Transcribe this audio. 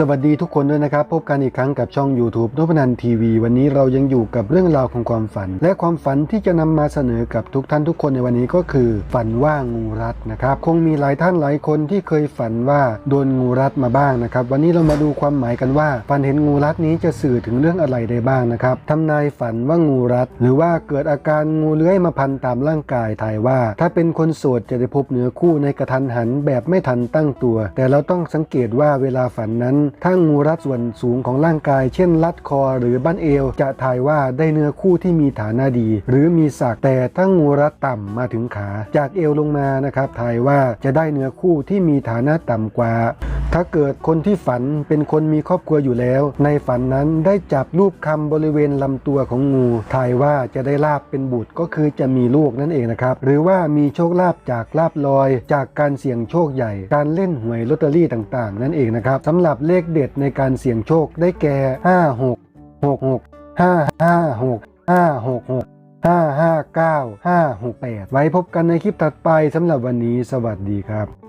สวัสดีทุกคนด้วยนะครับ พบกันอีกครั้งกับช่อง YouTube นพนันทีวี วันนี้เรายังอยู่กับเรื่องราวของความฝัน และความฝันที่จะนำมาเสนอกับทุกท่านทุกคนในวันนี้ก็คือ ฝันว่างูรัดนะครับ คงมีหลายท่านหลายคนที่เคยฝันว่าโดนงูรัดมาบ้างนะครับ วันนี้เรามาดูความหมายกันว่า ฝันเห็นงูรัดนี้จะสื่อถึงเรื่องอะไรได้บ้างนะครับทำนายฝันว่างูรัด หรือว่าเกิดอาการงูเลื้อยมาพันตามร่างกายทายว่า ถ้าเป็นคนโสดจะได้พบเนื้อคู่ในกระทันหันแบบไม่ทันตั้งตัว แต่เราต้องสังเกตว่าเวลาฝันนั้นถ้างูรัดส่วนสูงของร่างกาย เช่น รัดคอหรือบั้นเอว จะทายว่าได้เนื้อคู่ที่มีฐานะดี หรือมีศักแต่ถ้างูรัดต่ำมาถึงขา จากเอวลงมานะครับทายว่าจะได้เนื้อคู่ที่มีฐานะต่ำกว่า ถ้าเกิดคนที่ฝันเป็นคนมีครอบครัวอยู่แล้ว ในฝันนั้นได้จับรูปคำบริเวณลำตัวของงูทายว่าจะได้ลาบเป็นบุตรก็คือจะมีลูกนั่นเองนะครับ หรือว่ามีโชคลาภจากลาบลอย จากการเสี่ยงโชคใหญ่ การเล่นหวยลอตเตอรี่ต่างๆ นั่นเองนะครับสำหรับเลขเด็ดในการเสี่ยงโชคได้แก่ 5 6 6 6 5 5 6 5 6 6 5 5 9 5 6 8 ไว้พบกันในคลิปถัดไปสำหรับวันนี้ สวัสดีครับ